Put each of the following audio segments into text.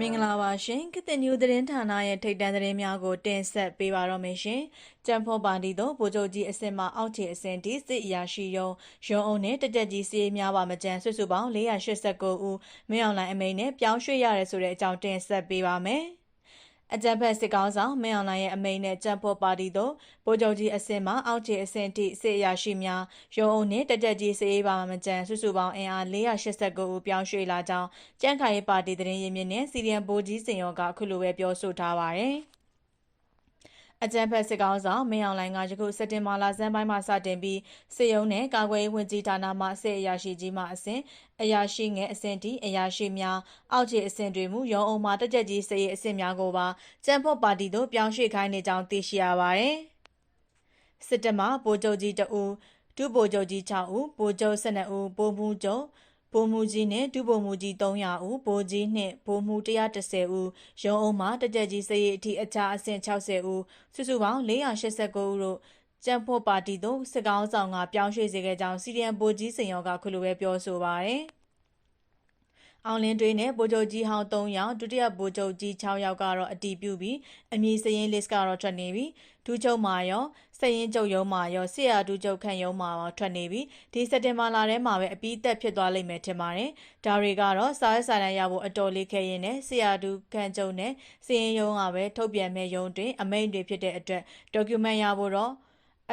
မင်္ဂလာပါရှင်ကတဲ့ညူသတင်းဌာနရဲ့ထိတ်တန့်သတင်းများကိုတင်ဆက်ပေးပါတော့မယ်ရှင်။ကြံဖောပါတီတို့ဗိုလ်ချုပ်ကြီးအစင်မှအောက်ခြေအစင်တီစစ်အရာရှိယုံရုံအုံနဲ့တက်တက်ကြီးစီးများပါမကြံဆွစုပေါင်း489ဦးမင်းအောင်လိုင်းအမိန်နဲ့ပြောင်းရွှေ့ရတယ်ဆိုတဲ့အကြောင်းတင်ဆက်ပေးပါမယ်။ အကြံဖက်စစ်ကောင်းဆောင်မင်းအောင်လှိုင်ရဲ့အမိန့်နဲ့ကြံဖို့ပါတီတို့ဗိုလ်ချုပ်ကြီးအစင်မှအောက်ခြေအဆင့်ထိစစ်အရာရှိများရုံးအုံနဲ့တက်တက်ကြီးစစ်ရေးပါမကြံစုစုပေါင်းအင်အား489ဦးပြောင်းရွှေ့လာကြောင်းကြံ့ခိုင်ရေးပါတီသတင်းရင်းမြစ်နဲ့စီရီယံဘိုးကြီးစင်ရောကအခုလိုပဲပြောဆိုထားပါတယ်။ အကြံဖက်စစ်ကောင်းဆောင်မင်းအောင်လှိုင်ကယခုစက်တင်ဘာလဆန်းပိုင်းမှာစတင်ပြီးစစ်ရုံးနဲ့ကာကွယ်ရေးဝန်ကြီးဌာနမှစစ်အရာရှိကြီးမှအစဉ်အရာရှိငယ်အစဉ်တီအရာရှိများအောက်ခြေအစဉ်တွေမူရုံးအုံမှတက်ကြကြီးစစ်ရေးအစဉ်များကိုပါကြံဖို့ပါတီတို့ပြောင်းရွှေ့ခိုင်းနေကြောင်းသိရှိရပါတယ်စစ်တပ်မှဗိုလ်ချုပ်ကြီးတဦးဒုဗိုလ်ချုပ်ကြီး6ဦးဗိုလ်ချုပ်12ဦးဗိုလ်မှူးချုပ် ဗိုလ်မှူးကြီးနဲ့ဒုဗိုလ်မှူးကြီး300ဦးဗိုလ်ကြီးနှင့်ဗိုလ်မှူး130ဦးရုံးအုံမှတကြက်ကြီးစရေးအထိအခြားအဆင့်60ဦးစုစုပေါင်း489ဦးတို့ကျန်းဖို့ပါတီသို့စစ်ကောင်းဆောင်ကပြောင်းရွှေ့စေခဲ့ကြောင်းစီရီယံဗိုလ်ကြီးစင်ရောကခုလိုပဲပြောဆိုပါရယ် အောင်လင်းတွေနဲ့ဗိုလ်ချုပ်ကြီးဟောင်း3ယောက်ဒုတိယဗိုလ်ချုပ်ကြီး6ယောက်ကတော့အတီးပြုပြီးအမည်စရင် list ကတော့ထွက်နေပြီဒူးချုပ်မာရောစရင်ကျုပ်ရုံးမာရောဆရာဒူးချုပ်ခန့်ရုံးမာရောထွက်နေပြီဒီစက်တင်ဘာလထဲမှာပဲအပြီးသက်ဖြစ်သွားလိမ့်မယ်ထင်ပါတယ်ဒါတွေကတော့စာရေးစာတမ်းရဖို့အတော်လေးခဲရင်နဲ့ဆရာဒူးခန့်ချုပ်နဲ့စရင်ရုံးကပဲထုတ်ပြန်မဲ့ရုံးတွင်အမိန့်တွေဖြစ်တဲ့အတွက် document ရဖို့တော့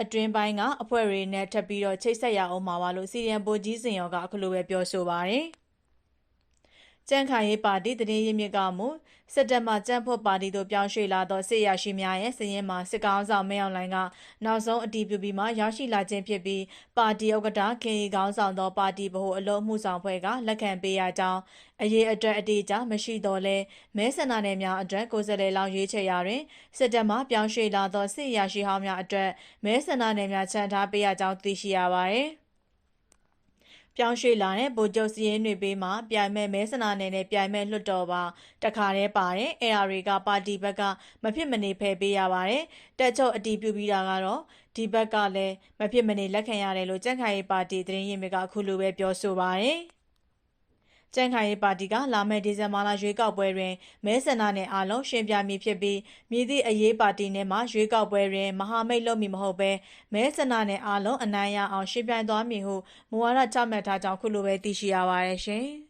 အတွင်းပိုင်းကအဖွဲ့တွေနဲ့ထပ်ပြီးတော့ချိတ်ဆက်ရအောင်ပါပါလို့စီရီယံပိုကြီးစင်ရောကအခုလိုပဲပြောဆိုပါတယ်။ ကြံ့ခိုင်ရေးပါတီတရင်ရင်းမြစ်ကမူစစ်တပ်မှကြံ့ဖို့ပါတီတို့ပြောင်းရွှေ့လာသောစစ်ရရှိများရဲ့စည်ရင်မှာစစ်ကောင်းဆောင်မင်းအောင်လှိုင်ကနောက်ဆုံးအတီးပြုပြီးမှရောက်ရှိလာခြင်းဖြစ်ပြီးပါတီဥက္ကဋ္ဌခင်ရီကောင်းဆောင်သောပါတီဗဟိုအလုံးမှုဆောင်ဖွဲ့ကလက်ခံပေးရကြောင်းအရေးအတွက်အတေးကြမရှိတော့လဲမဲဆန္ဒနယ်များအတွက်ကိုယ်စားလှယ်လောင်းရွေးချယ်ရာတွင်စစ်တပ်မှပြောင်းရွှေ့လာသောစစ်ရရှိဟောင်းများအတွက်မဲဆန္ဒနယ်များချန်ထားပေးရကြောင်းသိရှိရပါသည်။ ပြောင်းရွှေ့လာတဲ့ဗိုလ်ချုပ်စီရင်တွေပေးမှာပြိုင်မဲ့မဲဆနာနယ်နဲ့ပြိုင်မဲ့လွှတ်တော်ပါတခါတည်းပါတယ်အဲအာတွေကပါတီဘက်ကမဖြစ်မနေဖယ်ပေးရပါတယ်တက်ချုပ်အတီးပြုပြီးတာကတော့ဒီဘက်ကလည်းမဖြစ်မနေလက်ခံရတယ်လို့ကြက်ခိုင်ရေးပါတီသတင်းရင်းမြစ်ကအခုလိုပဲပြောဆိုပါတယ် ကြံ့ခိုင်ရေးပါတီကလာမယ့်ဒီဇင်ဘာလရွေးကောက်ပွဲတွင်မဲဆန္ဒနယ်အားလုံးရှင်ပြမည်ဖြစ်ပြီးမြည်သည့်အရေးပါတီနဲ့မှရွေးကောက်ပွဲတွင်မဟာမိတ်လုပ်မည်မဟုတ်ဘဲမဲဆန္ဒနယ်အားလုံးအနိုင်ရအောင်ရှင်ပြိုင်သွားမည်ဟုမူဝါဒချမှတ်ထားကြောင်းခုလိုပဲသိရှိရပါတယ်ရှင်။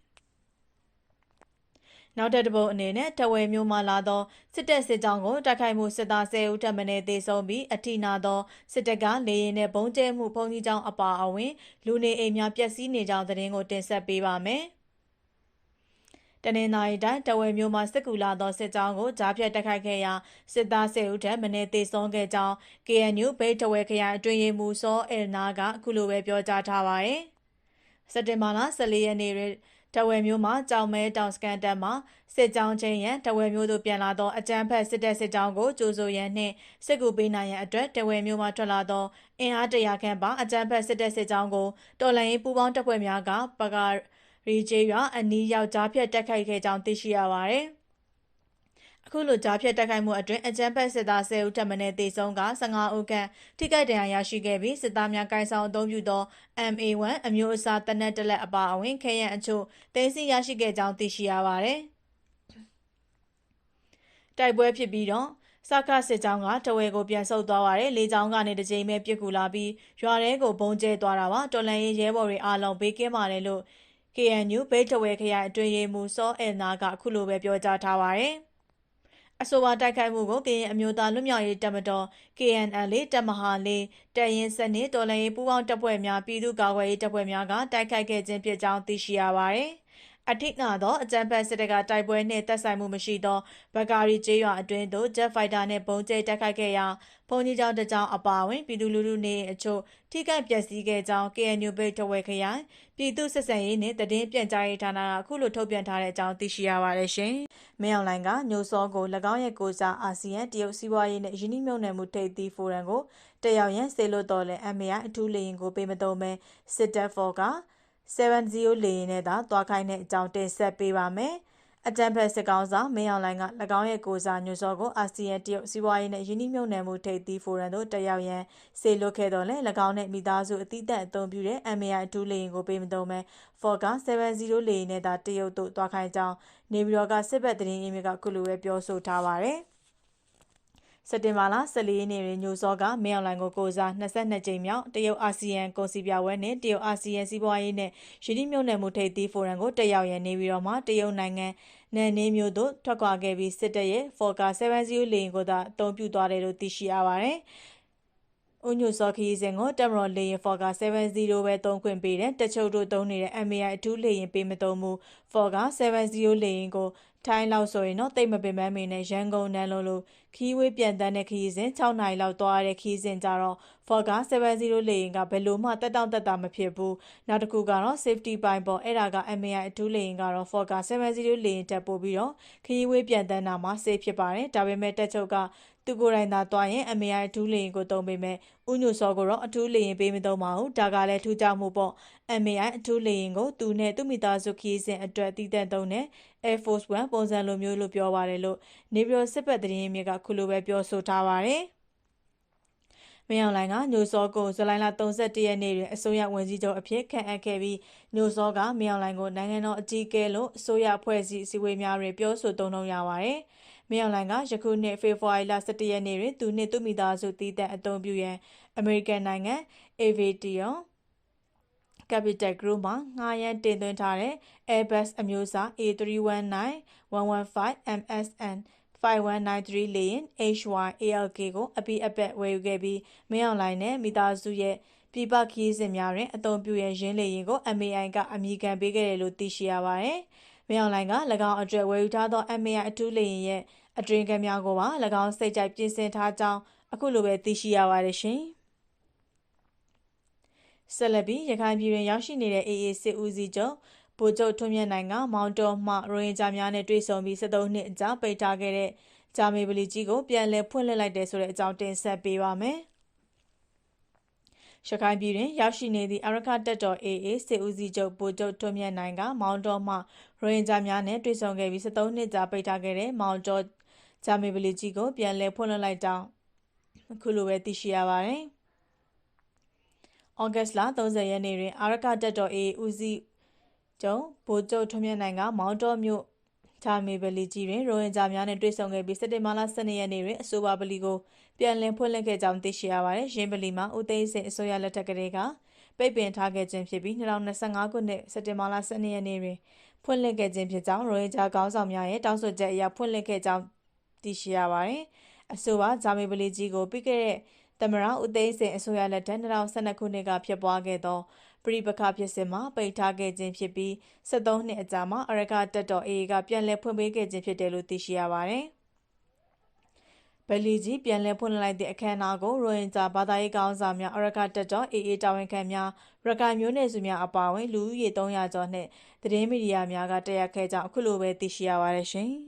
နောက်ထပ်တစ်ပုတ်အနေနဲ့တဝဲမျိုးမှလာသောစစ်တပ်စစ်ကြောင်းကိုတိုက်ခိုက်မှုစစ်သား10ဦးထပ်မံတေဆုံးပြီးအထိနာသောစစ်တပ်ကလေရင်နဲ့ဘုံကျဲမှုဖုံကြီးကြောင်းအပါအဝင်လူနေအိမ်များပျက်စီးနေကြောင်းသတင်းကိုတင်ဆက်ပေးပါမယ်။ တနင်္သာရီတိုင်းတဝယ်မြို့မှာစစ်ကူလာသောစစ်ကြောင်းကိုကြားဖြတ်တိုက်ခိုက်ခဲ့ရာစစ်သား10ဦးထက်မနည်းသေဆုံးခဲ့ကြောင်း KNU ဘိတ်တဝယ်ခရိုင်အတွင်းရေးမှူးစောအယ်နာကအခုလိုပဲပြောကြားထားပါတယ်။စက်တင်ဘာလ14ရက်နေ့တွင်တဝယ်မျိုးမှာကြောင်မဲတောင်စကန်တက်မှာစစ်ကြောင်းချင်းရန်တဝယ်မျိုးသို့ပြန်လာသောအကြမ်းဖက်စစ်တပ်စစ်ကြောင်းကိုကြိုးဆိုရန်နှင့်စစ်ကူပေးနိုင်ရန်အတွက်တဝယ်မျိုးမှာထွက်လာသောအင်အားတရာခန့်ပါအကြမ်းဖက်စစ်တပ်စစ်ကြောင်းကိုတော်လှန်ရေးပူးပေါင်းတပ်ဖွဲ့များကပကာ ရီဂျေရွာအနီးယောက်ကြားဖြတ်တက်ခိုက်ခဲ့ကြောင်းသိရှိရပါတယ်။အခုလိုကြားဖြတ်တက်ခိုက်မှုအတွင်းအကြမ်းဖက်စစ်သား10ဦးထပ်မံတေဆုံးက15ဦးခန့်ထိခိုက်ဒဏ်ရာရရှိခဲ့ပြီးစစ်သားများကိုင်ဆောင်အသုံးပြုသော MA1 အမျိုးအစားတနက်တလက်အပါအဝင်ခဲယံအချို့တင်းစီရရှိခဲ့ကြောင်းသိရှိရပါတယ်။တိုက်ပွဲဖြစ်ပြီးတော့စကားစစ်ကြောင်းကတဝဲကိုပြန်ဆုတ်သွားပါတယ်လေကြောင်းကနေတစ်ကြိမ်ပဲပြစ်ကူလာပြီးရွာထဲကိုဘုံကျဲသွားတာပါတော်လန်ရေးရဲဘော်တွေအားလုံးဘေးကင်းပါတယ်လို့ KNU ဘိတ်တဝဲခရိုင်အတွင်းရေးမှူးစောအယ်နာကအခုလိုပဲပြောကြားထားပါတယ်။အဆိုပါတိုက်ခိုက်မှုကိုကရင်အမျိုးသားလွတ်မြောက်ရေးတပ်မတော် KNL တပ်မဟာလေးတပ်ရင်းစနစ်တော်လှန်ရေးပူးပေါင်းတပ်ဖွဲ့များပြည်သူ့ကာကွယ်ရေးတပ်ဖွဲ့များကတိုက်ခိုက်ခဲ့ခြင်းဖြစ်ကြောင်းသိရှိရပါတယ်။ အထိနာသောအကြံဖက်စစ်တပ်ကတိုက်ပွဲနှင့်သက်ဆိုင်မှုမရှိသောဘကာရီကျေးရွာအတွင်းသို့ဂျက်ဖိုက်တာနှင့်ဘုံကျဲတိုက်ခိုက်ခဲ့ရာဘုံကြီးကျောင်းတစ်ကျောင်းအပါအဝင်ပြည်သူလူထုနေအချို့ထိခိုက်ပျက်စီးခဲ့ကြောင်း KNU ဘိတ်ထဝဲခရိုင်ပြည်သူစစ်ဆန်ရေးနှင့်တည်င်းပြန်ကြားရေးဌာနကအခုလိုထုတ်ပြန်ထားတဲ့အကြောင်းသိရှိရပါတယ်ရှင်။မင်းအောင်လိုင်ကညိုစောကို၎င်းရဲ့ကိုစားအာဆီယံတရုတ်စီးပွားရေးနဲ့ယင်းနှိမ့်မြုံနယ်မှုထိပ်သီးဖိုရမ်ကိုတက်ရောက်ရန်စေလို့တော်လဲ MAI အထူးလေရင်ကိုပေးမတုံးမဲစစ်တပ်ဖော်က 70လေရင်နဲ့သာတွားခိုင်းတဲ့အကြောင်းတင်ဆက်ပေးပါမယ်။အကြံဖက်စစ်ကောင်စာမင်းအောင်လှိုင်က၎င်းရဲ့ကိုစားညွှန်စောကိုအာဆီယံတရုတ်စီးပွားရေးနဲ့ယင်းနှိမ့်မြုံနယ်မှုထိပ်သီးဖိုရမ်တို့တက်ရောက်ရန်စေလွတ်ခဲ့တော်လဲ၎င်းနဲ့မိသားစုအသီးသန့်အသုံးပြုတဲ့ MAI အထူးလေရင်ကိုပေးမသုံးမဲ့ Forga 70လေရင်နဲ့သာတရုတ်တို့တွားခိုင်းကြောင်းနေပြည်တော်ကစစ်ဘက်သတင်းအင်းမြစ်ကကုလူပဲပြောဆိုထားပါတယ်။ စက်တင်ဘာလ14ရက်နေ့တွင်ညိုစောကမင်းအောင်လိုင်ကိုကိုစား22ကြိမ်မြောက်တရုတ်အာဆီယံကုန်စည်ပြပွဲနှင့်တရုတ်အာဆီယံစီးပွားရေးနှင့်ရင်းနှီးမြှုပ်နှံမှုထိပ်သီးဖိုရမ်ကိုတက်ရောက်ရန်နေပြီးတော့မှတရုတ်နိုင်ငံနယ်နေမျိုးတို့ထွက်ခွာခဲ့ပြီးစစ်တပ်ရဲ့ Forca 70လေယာဉ်ကိုသာအသုံးပြုသွားတယ်လို့သိရှိရပါတယ်။ ဦးညိုစောခီးစင်ကိုတမတော်လေရင် Forga 70ပဲသုံးခွင့်ပေးတယ်တချို့တို့သုံးနေတဲ့ MAI အထူးလေရင်ပေးမသုံးဘူး Forga 70လေရင်ကိုထိုင်းလောက်ဆိုရင်တော့တိတ်မပင်ပန်းမင်းနဲ့ရန်ကုန်နန်းလုံးလိုခီးဝေးပြန်တန်းတဲ့ခီးစဉ်6နိုင်လောက်သွားရတဲ့ခီးစဉ်ကြတော့ Forga 70လေရင်ကဘယ်လိုမှတက်တောင့်တက်တာမဖြစ်ဘူးနောက်တစ်ခုကတော့ safety ပိုင်းပေါ့အဲ့ဒါက MAI အထူးလေရင်ကတော့ Forga 70လေရင်တက်ပို့ပြီးတော့ခီးဝေးပြန်တန်းတာမှာ safe ဖြစ်ပါတယ်ဒါပေမဲ့တက်ချုပ်က သူကိုယ်တိုင်သာတွားရင် MAI အထူးလေရင်ကိုတုံးပေးမယ်။ဥညွစောကိုတော့အထူးလေရင်ပေးမသုံးပါဘူး။ဒါကလည်းထူးခြားမှုပေါ့။ MAI အထူးလေရင်ကိုသူနဲ့သူ့မိသားစုခီးစဉ်အတွက်တည်တံ့သုံးတဲ့ Air Force One ပုံစံလိုမျိုးလို့ပြောပါတယ်လို့နေပြည်တော်စစ်ပတ်သတင်းမြစ်ကခုလိုပဲပြောဆိုထားပါတယ်။မင်းအောင်လိုင်ကညိုစောကိုဇူလိုင်လ31ရက်နေ့တွင်အစိုးရဝန်ကြီးချုပ်အဖြစ်ခန့်အပ်ခဲ့ပြီးညိုစောကမင်းအောင်လိုင်ကိုနိုင်ငံတော်အကြီးအကဲလို့အစိုးရအဖွဲ့အစည်းအစည်းအဝေးများတွင်ပြောဆိုသုံးနှုန်းရပါတယ်။ မင်းအောင်လှိုင်ကယခုနှစ်ဖေဖော်ဝါရီလ17ရက်နေ့တွင်သူနှင့်သူမိသားစုတည်တဲ့အသုံးပြုရန်အမေရိကန်နိုင်ငံ Aviation Capital Group မှငှားရမ်းတင်သွင်းထားတဲ့ Airbus အမျိုးအစား A319-115 MSN 5193လေယာဉ် HY-ALK ကိုအပိအပက်ဝယ်ယူခဲ့ပြီးမင်းအောင်လှိုင်နဲ့မိသားစုရဲ့ပြည်ပခီးစဉ်များတွင်အသုံးပြုရန်ရင်းလေယာဉ်ကို MAI ကအမိခံပေးခဲ့တယ်လို့သိရှိရပါတယ်။ မင်းအောင်လှိုင်က၎င်းအတွက်ဝယ်ယူထားသော MAI အထူးလေယာဉ်ရဲ့အတွင်ကများကိုပါ၎င်းစိတ်ကြိုက်ပြင်ဆင်ထားကြောင်းအခုလိုပဲသိရှိရပါတယ်ရှင်။ဆက်လက်ပြီးရခိုင်ပြည်တွင်ရောက်ရှိနေတဲ့ AA စစ်ဦးစီးချုပ်ဗိုလ်ချုပ်ထွန်းမြတ်နိုင်ကမောင်တော်မှရိုဟင်ဂျာများနဲ့တွေ့ဆုံပြီး73နှစ်အကြာပိတ်ထားခဲ့တဲ့ဂျာမေပလီကြီးကိုပြန်လည်ဖွင့်လှစ်လိုက်တယ်ဆိုတဲ့အကြောင်းတင်ဆက်ပေးပါမယ်။ရခိုင်ပြည်တွင်ရောက်ရှိနေသည့်အရခတက်တော် AA စစ်ဦးစီးချုပ်ဗိုလ်ချုပ်ထွန်းမြတ်နိုင်ကမောင်တော်မှ ရိုဟင်ဂျာများနဲ့တွေ့ဆုံခဲ့ပြီး73နှစ်ကြာပိတ်ထားခဲ့တဲ့မောင်တော်ဂျာမေပလီကြီးကိုပြန်လည်ဖွင့်လှစ်လိုက်ကြောင်းအခုလိုပဲသိရှိရပါတယ်။ဩဂတ်လ30ရက်နေ့တွင်အာရကတက်တော် AA ဦးစီးချုပ်ဗိုလ်ချုပ်ထွန်းမြတ်နိုင်ကမောင်တော်မြို့ဂျာမေပလီကြီးတွင်ရိုဟင်ဂျာများနှင့်တွေ့ဆုံခဲ့ပြီးစက်တင်ဘာလ12ရက်နေ့တွင်အဆိုပါပလီကိုပြန်လည်ဖွင့်လှစ်ခဲ့ကြောင်းသိရှိရပါတယ်။ရင်းပလီမှာဦးသိန်းစိန်အစိုးရလက်ထက်ကလေးကပိတ်ပင်ထားခဲ့ခြင်းဖြစ်ပြီး2025ခုနှစ်စက်တင်ဘာလ12ရက်နေ့တွင် ဖွင့်လှစ်ခဲ့ခြင်းဖြစ်ကြောင်းရိုဟင်ဂျာကောင်းဆောင်များရဲ့တောင်းဆိုချက်အရဖွင့်လှစ်ခဲ့ကြောင်းသိရှိရပါတယ်။အဆိုပါဂျာမေပလီကြီးကိုပြီးခဲ့တဲ့သမရဦးသိန်းစိန်အစိုးရလက်ထက်2012ခုနှစ်ကဖြစ်ပွားခဲ့သောပရိပခဖြစ်စဉ်မှာပိတ်ထားခဲ့ခြင်းဖြစ်ပြီး73နှစ်အကြာမှာအရကတက်တော် AA ကပြန်လည်ဖွင့်ပေးခဲ့ခြင်းဖြစ်တယ်လို့သိရှိရပါတယ်။ ဗလီကြီးပြန်လည်ဖွင့်လှစ်လိုက်တဲ့အခမ်းအနားကိုရိုဟင်ဂျာဘာသာရေးကောင်းဆောင်များအရကတက်တော် AA တာဝန်ခံများရခိုင်မျိုးနွယ်စုများအပါအဝင်လူဦးရေ300ကျော်နဲ့သတင်းမီဒီယာများကတက်ရောက်ခဲ့ကြောင်းအခုလိုပဲသိရှိရပါတယ်ရှင်။